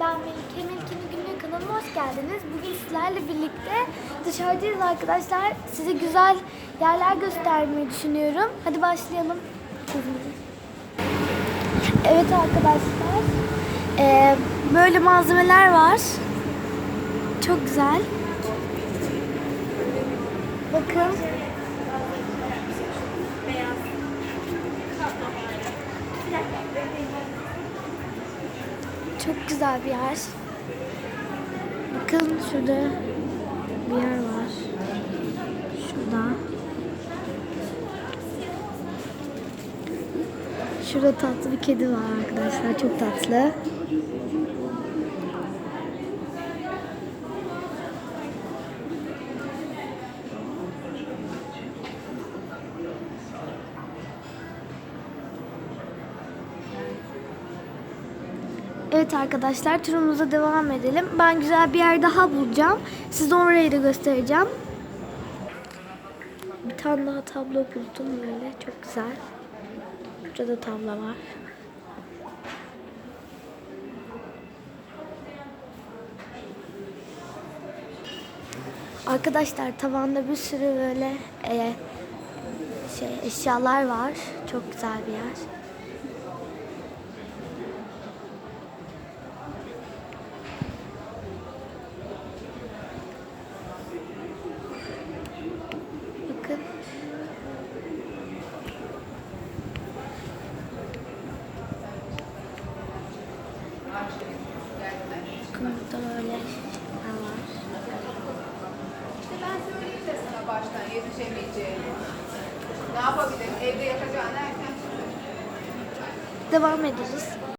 Ben Melike. Melike'nin günlüğü kanalıma hoş geldiniz. Bugün sizlerle birlikte dışarıdayız arkadaşlar. Size güzel yerler göstermeyi düşünüyorum. Hadi başlayalım. Evet arkadaşlar. Ee, böyle malzemeler var. Çok güzel. Bakın. Çok güzel bir yer. Bakın şurada bir yer var. Şurada. Şurada tatlı bir kedi var arkadaşlar. Çok tatlı. Evet arkadaşlar turumuza devam edelim. Ben güzel bir yer daha bulacağım. Size orayı da göstereceğim. Bir tane daha tablo buldum böyle. Çok güzel. Burada da tablo var. Arkadaşlar tavanda bir sürü böyle e, şey eşyalar var. Çok güzel bir yer. Bakın. Bakın burada böyle var. İşte ben söyleyeyim de sana baştan yetişemeyeceğini. Ne yapabilirim? Evde yapacağını erken Devam ederiz.